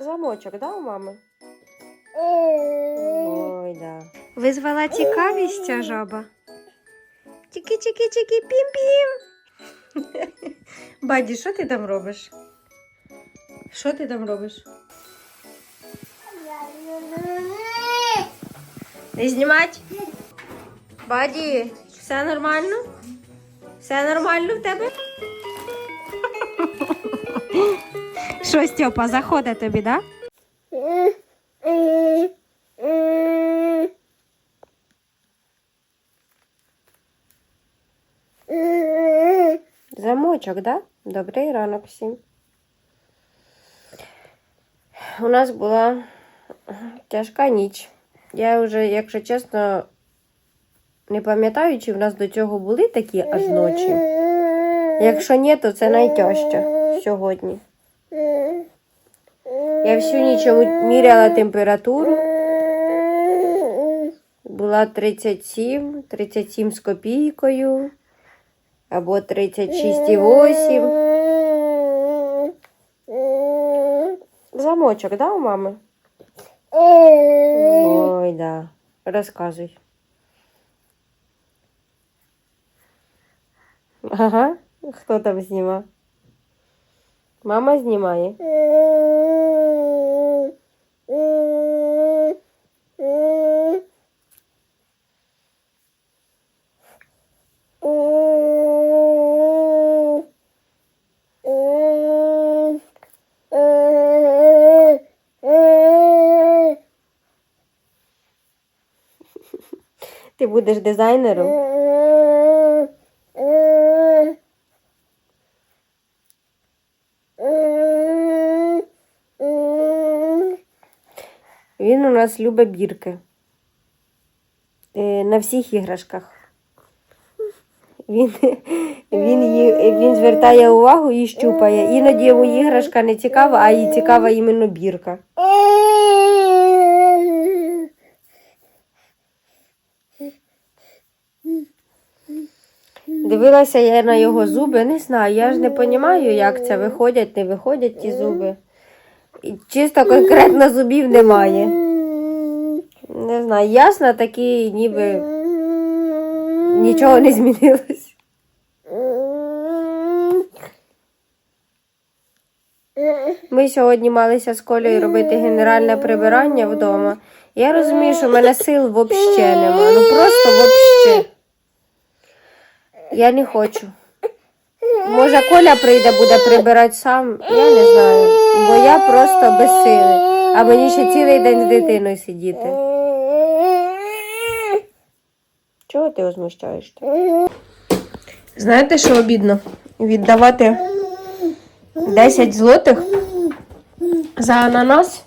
Замочок, да, у мами? Ой, да. Визвала цікавість жаба. Чики-чики-чики, пім-пім. Баді, що ти там робиш? Що ти там робиш? Не знімать? Баді, все нормально? Все нормально в тебе? Що, Стьопа, заходить тобі, так? Да? Замочок, да? Добрий ранок всім. У нас була тяжка ніч. Я вже, якщо чесно, не пам'ятаю, чи в нас до цього були такі аж ночі. Якщо ні, то це найтяжче сьогодні. Я всю ніч міряла температуру. Була 37, 37 з копійкою або 36,8. Замочок, да, у мами? Ой, да. Розказуй. Ага. Хто там зніма? Мама знімає. Будеш дизайнером? Він у нас любить бірки. Е, На всіх іграшках. Він, він, він звертає увагу і щупає. Іноді йому іграшка не цікава, а їй цікава іменно бірка. Дивилася я на його зуби, не знаю, я ж не розумію, як це виходять, не виходять ті зуби. І чисто конкретно зубів немає. Не знаю, ясно, такі ніби нічого не змінилось. Ми сьогодні малися з Колею робити генеральне прибирання вдома. Я розумію, що в мене сил взагалі немає. Ну просто взагалі. Я не хочу. Може, Коля прийде, буде прибирати сам, я не знаю. Бо я просто без сили. А мені ще цілий день з дитиною сидіти. Чого ти возмущаєшся? Знаєте, що обідно? Віддавати 10 злотих за ананас,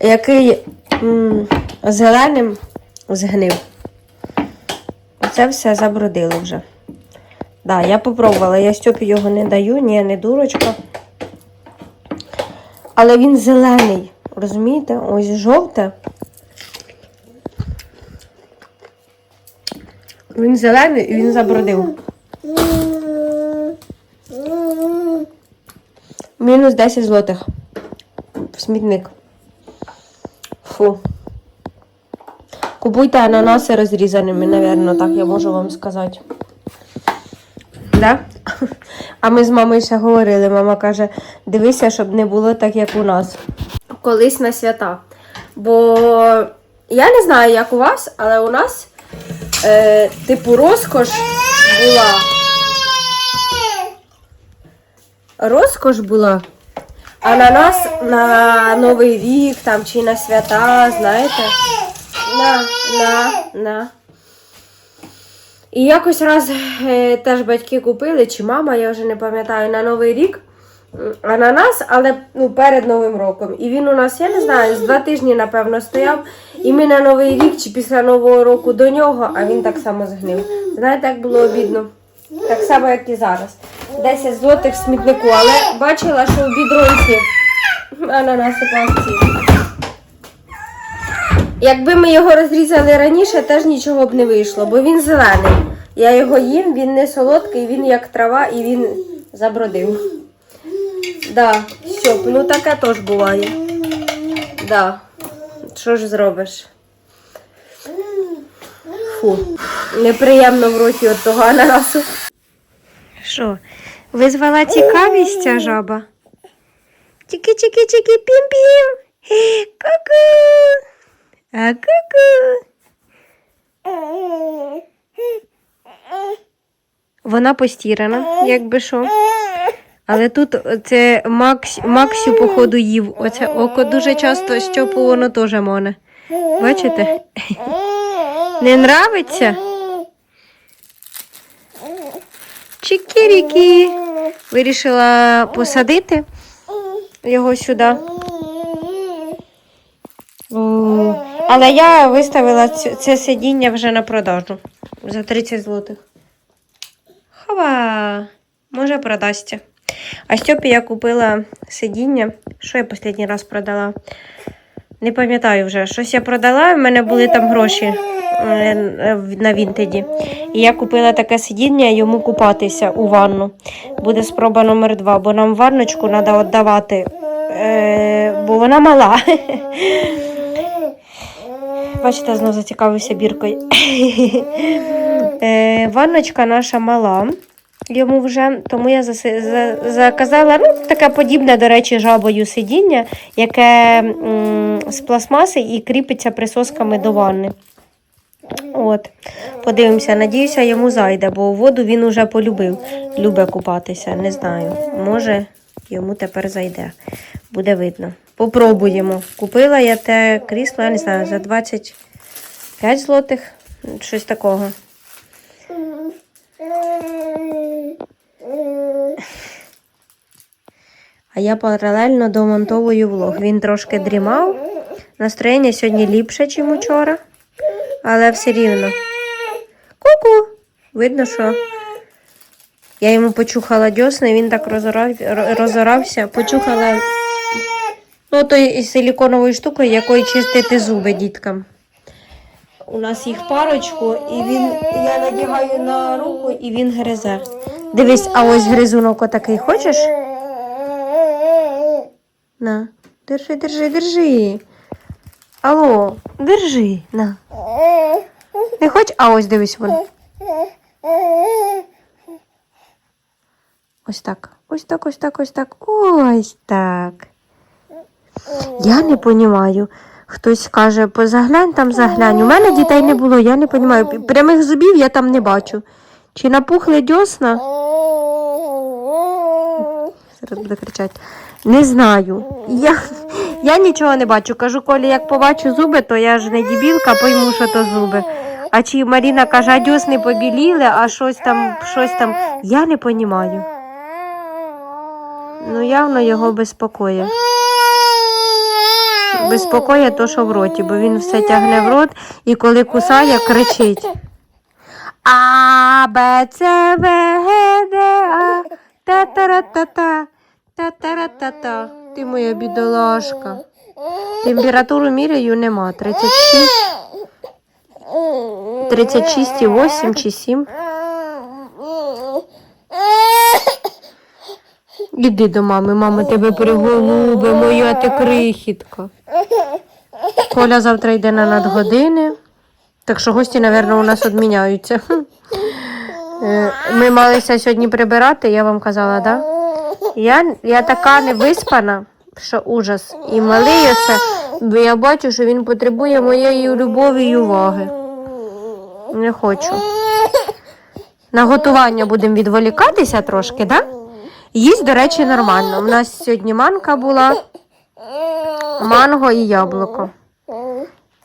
який м, зеленим згнив. Це все забродило вже. Да, я попробувала, я Стьопі його не даю, ні, не дурочка. Але він зелений, розумієте? Ось жовте. Він зелений і він забродив. Мінус 10 злотих. В смітник. Фу. Купуйте ананаси розрізаними, напевно, так я можу вам сказати. Да? А ми з мамою ще говорили. Мама каже, дивися, щоб не було так, як у нас. Колись на свята. Бо я не знаю, як у вас, але у нас, е, типу, розкош була. Розкош була. А на Новий рік там чи на свята, знаєте? На, на, на. І якось раз е, теж батьки купили, чи мама, я вже не пам'ятаю, на Новий рік ананас, але ну, перед Новим роком. І він у нас, я не знаю, з два тижні, напевно, стояв. І ми на Новий рік чи після Нового року до нього, а він так само згнив. Знаєте, як було обідно? Так само, як і зараз. 10 злотих в смітнику, але бачила, що в бідронці ананаси плавці. Якби ми його розрізали раніше, теж нічого б не вийшло, бо він зелений. Я його їм, він не солодкий, він як трава і він забродив. Да, Стьоп, ну таке теж буває. Да. Що ж зробиш? Фу. Неприємно в роті от того ананасу. Що, визвала цікавість ця жаба? Чики-чики-чики, пім-пім. Ку-ку. А ку-ку. Вона постірана, якби що. Але тут це Макс, Максю, походу, їв. Оце око дуже часто щопу воно теж моне. Бачите? Не нравиться? Чикірікі. Вирішила посадити його сюди. О, Але я виставила це сидіння вже на продажу за 30 злотих. Хава, може продасться. А Стьопі я купила сидіння. Що я останній раз продала? Не пам'ятаю вже. Щось я продала, в мене були там гроші е, на Вінтеді. І я купила таке сидіння йому купатися у ванну. Буде спроба номер два, бо нам ванночку треба віддавати, е, бо вона мала. Бачите, знову зацікавився біркою. е, ванночка наша мала. Йому вже, тому я заси- за- заказала ну, таке подібне, до речі, жабою сидіння, яке м, з пластмаси і кріпиться присосками до ванни. От, подивимося, надіюся, йому зайде, бо воду він уже полюбив. Любить купатися, не знаю. Може, йому тепер зайде. Буде видно. Попробуємо. Купила я те крісло, я не знаю, за 25 злотих, щось такого. А я паралельно домонтовую влог. Він трошки дрімав. Настроєння сьогодні ліпше, ніж вчора, але все рівно. Ку-ку! Видно, що я йому почухала дьосни, він так розорав, розорався, почухала ну, той силіконовою штукою, якою чистити зуби діткам. У нас їх парочку, і він, я надягаю на руку, і він гризе. Дивись, а ось гризунок отакий хочеш? На, держи, держи, держи. Алло, держи, на. Не хоч, а ось дивись вон. Ось так. Ось так, ось так, ось так. Ось так. Я не понімаю. Хтось каже, позаглянь там заглянь. У мене дітей не було, я не понімаю. Прямих зубів я там не бачу. Чи напухли дьосна? Зараз буде кричати. Не знаю. Я, я нічого не бачу. Кажу, Колі, як побачу зуби, то я ж не дібілка, пойму, що то зуби. А чи Маріна каже, а дьосни побіліли, а щось там, щось там. Я не понімаю. Ну, явно його безпокоє. Безпокоє то, що в роті, бо він все тягне в рот і коли кусає, кричить. А, Б, С, В, Г, Д, А, та та ра та та та та ра та та Ти моя бідолашка. Температуру міряю нема. 36, 36,8 чи 7. Іди до мами, мама тебе приголубе, моя ти крихітка. Коля завтра йде на надгодини. Так що гості, мабуть, у нас відміняються. Е, Ми малися сьогодні прибирати, я вам казала, так? Да? Я, я така невиспана, що ужас. І малий оце, бо я бачу, що він потребує моєї любові і уваги. Не хочу. На готування будемо відволікатися трошки, так? Да? Їсть, до речі, нормально. У нас сьогодні манка була, манго і яблуко.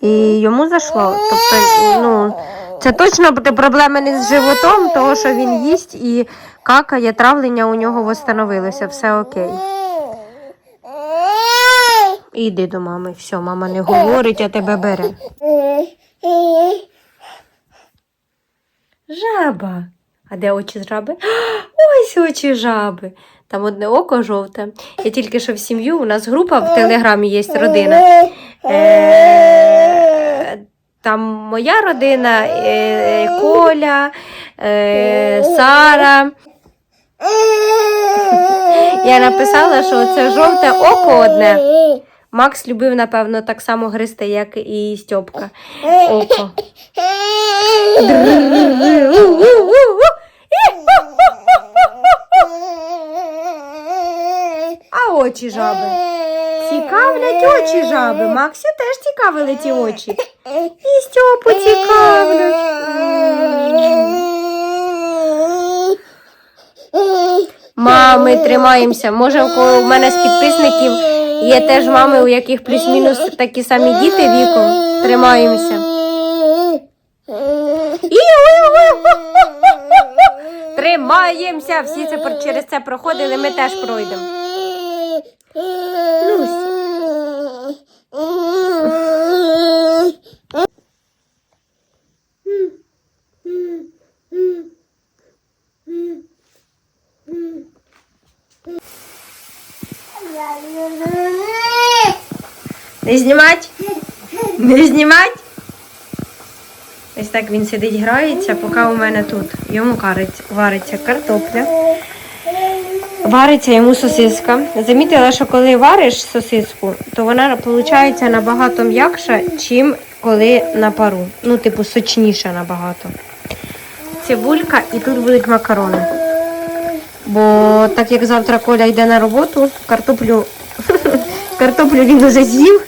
І йому зайшло. Тобто, ну, це точно буде проблеми не з животом, того, що він їсть і какає, травлення у нього встановилося, все окей. Іди до мами, все, мама не говорить, а тебе бере. Жаба. А де очі жаби? Ось очі жаби. Там одне око жовте. Я тільки що в сім'ю, у нас група в телеграмі є родина. Е, Там моя родина, е, Коля, е, Сара. Я написала, що це жовте око одне. Макс любив, напевно, так само гристи, як і Стьопка. Око. А очі жаби. Цікавлять очі жаби. Максю теж цікавили ті очі. І Стьопу цікавлять. Мами, тримаємося. Може, у мене з підписників є теж мами, у яких плюс-мінус такі самі діти віком. Тримаємося. Тримаємося. Всі це через це проходили, ми теж пройдемо. Не знімать? Не знімать? Ось так він сидить, грається, поки у мене тут. Йому вариться картопля. Вариться йому сосиска. Замітила, що коли вариш сосиску, то вона виходить набагато м'якша, чим коли на пару. Ну, типу, сочніша набагато. Цибулька і тут будуть макарони. Бо так як завтра Коля йде на роботу, картоплю, картоплю він уже з'їв.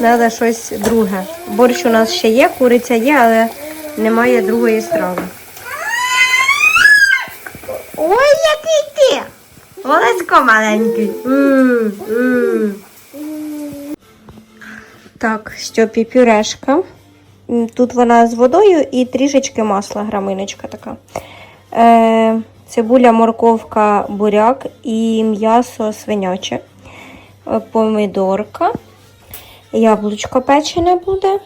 Треба щось друге. Борщ у нас ще є, куриця є, але немає другої страви. Ой, який ти! Олесько маленький. М, м. Так, Стьопі пюрешка. Тут вона з водою і трішечки масла, граминочка така. Е, цибуля, морковка, буряк і м'ясо свиняче. Помідорка. Яблучко печене буде.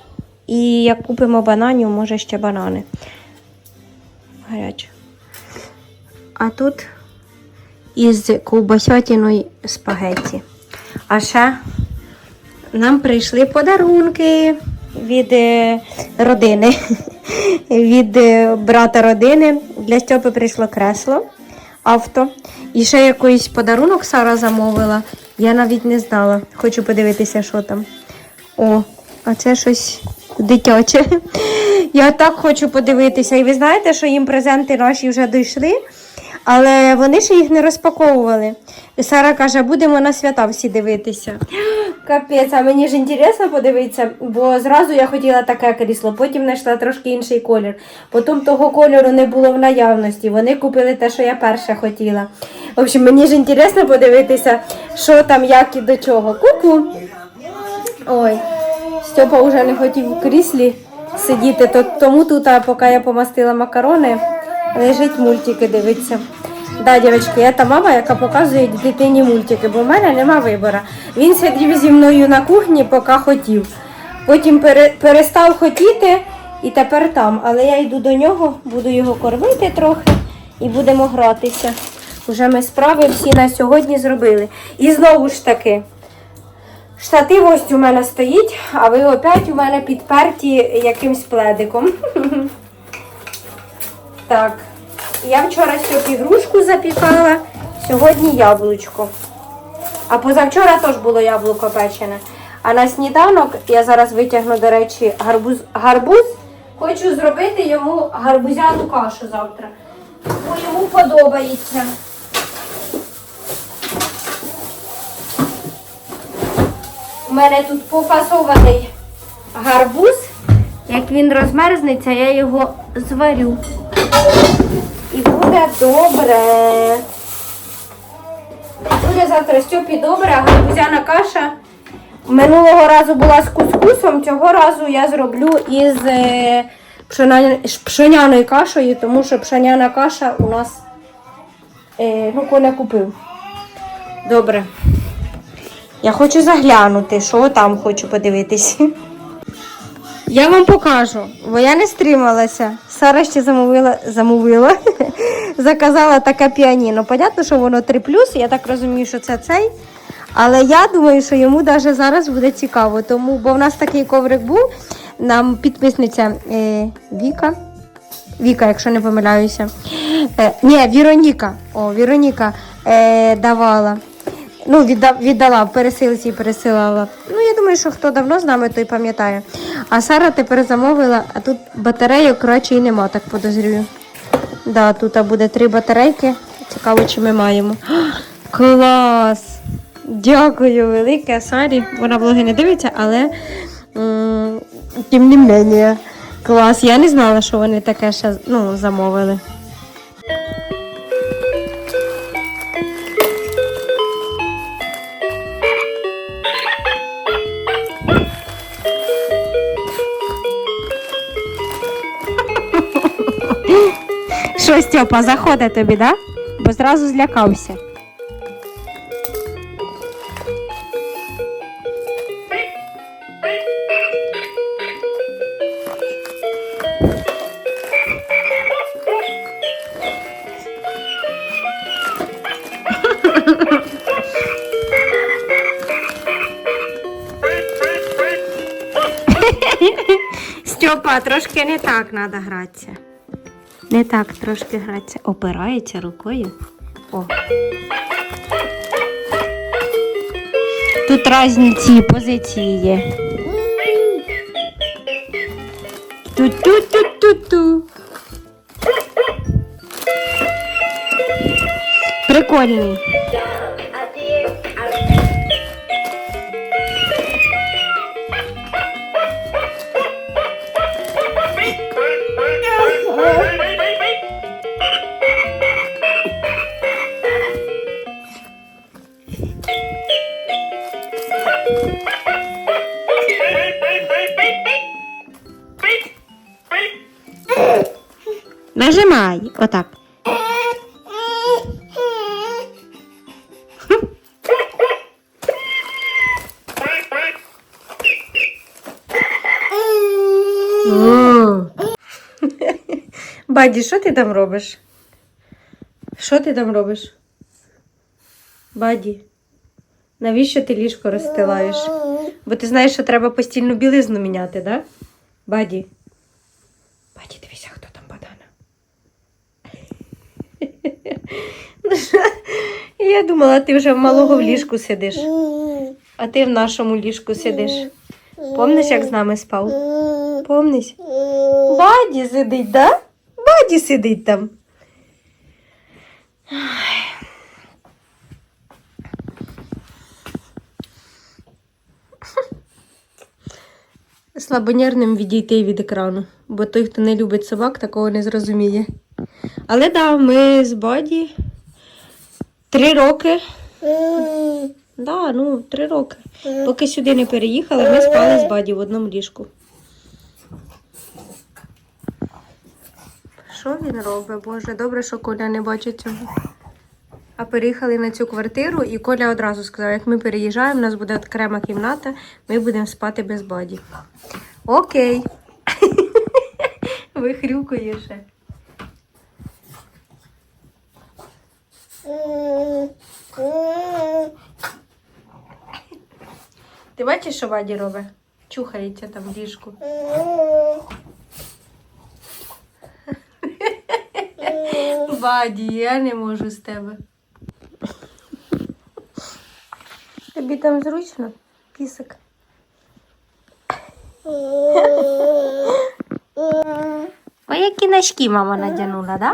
І як купимо бананів, може ще банани. Гаряче. А тут із ковбасятіною спагетті. А ще нам прийшли подарунки від е, родини. Від е, брата родини. Для Стьопи прийшло кресло, авто. І ще якийсь подарунок Сара замовила. Я навіть не знала. Хочу подивитися, що там. О, а це щось дитяче. Я так хочу подивитися. І ви знаєте, що їм презенти наші вже дійшли, але вони ще їх не розпаковували. І Сара каже, будемо на свята всі дивитися. Капець, а мені ж інтересно подивитися, бо зразу я хотіла таке крісло, потім знайшла трошки інший колір. Потім того кольору не було в наявності. Вони купили те, що я перша хотіла. В общем, мені ж інтересно подивитися, що там, як і до чого. Ку-ку. Ой, Степа вже не хотів в кріслі сидіти, то, тому тут, а поки я помастила макарони, лежить мультики дивиться. Да, дівчатки, я та мама, яка показує дитині мультики, бо в мене нема вибору. Він сидів зі мною на кухні, поки хотів. Потім перестав хотіти і тепер там. Але я йду до нього, буду його кормити трохи і будемо гратися. Уже ми справи всі на сьогодні зробили. І знову ж таки, Штатив ось у мене стоїть, а ви опять у мене підперті якимсь пледиком. Так, я вчора сьогодні грушку запікала, сьогодні яблучко. А позавчора теж було яблуко печене. А на сніданок я зараз витягну, до речі, гарбуз. гарбуз. Хочу зробити йому гарбузяну кашу завтра. Бо йому подобається. У мене тут пофасований гарбуз. Як він розмерзнеться, я його зварю. І буде добре. Буде завтра Стьопі добре, а гарбузяна каша. Минулого разу була з кускусом, цього разу я зроблю із е, пшеняною кашею, тому що пшеняна каша у нас е, ну, Коля купив. Добре. Я хочу заглянути, що там хочу подивитись. Я вам покажу, бо я не стрималася. Сара ще замовила, замовила, заказала таке піаніно. Понятно, що воно 3 я так розумію, що це цей. Але я думаю, що йому навіть зараз буде цікаво. Тому, бо в нас такий коврик був, нам підписниця е, Віка. Віка, якщо не помиляюся, Е, ні, Віроніка. О, Віроніка е, давала. Ну, відда, віддала, пересилці пересилала. Ну, я думаю, що хто давно з нами, той пам'ятає. А Сара тепер замовила, а тут батарейок коротше і нема, так подозрюю. Да, тут буде три батарейки. Цікаво, чи ми маємо. Клас! Дякую велике Сарі. Вона влоги не дивиться, але тим не менее. Клас. Я не знала, що вони таке ще ну, замовили. Що, Степа, заходить тобі, да? Бо зразу злякався. Степа, трошки не так треба гратися. Не так трошки грається. Опирається рукою. О. Тут різні ці позиції є. Ту-ту-ту-ту-ту. Прикольний. Отак. Баді, що ти там робиш? Що ти там робиш? Баді, навіщо ти ліжко розстилаєш? Бо ти знаєш, що треба постільну білизну міняти, да? Баді дивися, хто там бадана. Ну що? Я думала, ти вже в малого в ліжку сидиш, а ти в нашому ліжку сидиш. Помниш, як з нами спав? Помниш? Баді сидить, да? Баді сидить там. Слабонервним відійти від екрану, бо той, хто не любить собак, такого не зрозуміє. Але да, ми з Баді три роки. Да, ну, три роки. Поки сюди не переїхали, ми спали з Баді в одному ліжку. Що він робить, Боже? Добре, що Коля не бачить цього. А переїхали на цю квартиру, і Коля одразу сказав, як ми переїжджаємо, у нас буде окрема кімната, ми будемо спати без Баді. Окей. Вихрюкує ще. Ти бачиш, що Баді робить? Чухається там в ліжку. Баді, я не можу з тебе. Тобі там зручно, пісик. Ой, які ножки мама надягнула, да?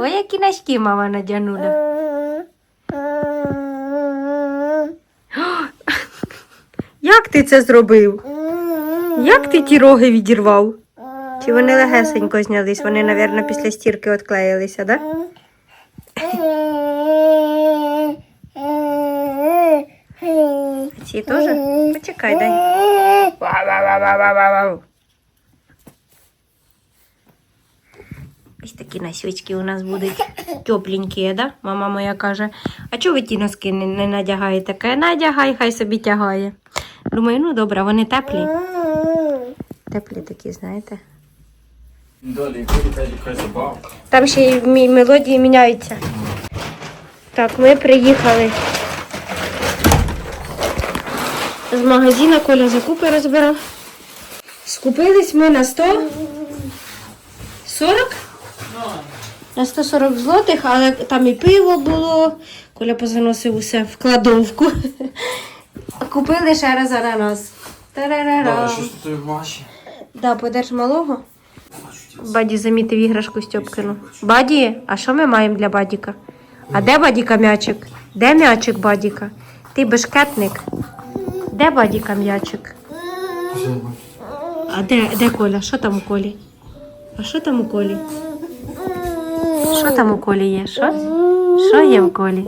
Ой, які ножки мама надягнула. Як ти це зробив? Як ти ті роги відірвав? Чи вони легесенько знялись? Вони, мабуть, після стірки відклеїлися, да? Ці теж? Почекай, дай. Ось такі носочки у нас будуть тепленькі, да? Мама моя каже, а чого ви ті носки не, не надягаєте? Каже, надягай, хай собі тягає. Думаю, ну добре, вони теплі. Теплі такі, знаєте. Там ще й мелодії міняються. Так, ми приїхали з магазину, Коля закупи розбирав. Скупились ми на 100 40? На 140 злотих, але там і пиво було. Коля позаносив усе в кладовку. Купили ще раз ананас. Тарарара. Да, подерж малого. Баді замітив іграшку Стьопкину. Баді, а що ми маємо для Бадіка? А де Бадіка м'ячик? Де м'ячик Бадіка? Ти бешкетник. Де Бадіка м'ячик? А де, де Коля? Що там у Колі? А що там у Колі? Що там у Колі є? Що? Що є в Колі?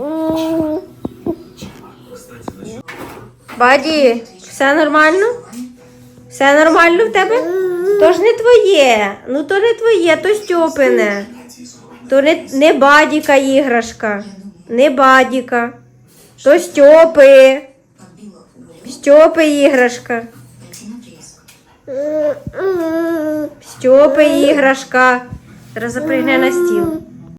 Баді, все нормально? Все нормально в тебе? То ж не твоє. Ну то не твоє, то Стьопине. То не, не бадіка іграшка. Не бадіка. То Стьопи. Стьопи іграшка. Стьопи іграшка. Зараз запригне на стіл.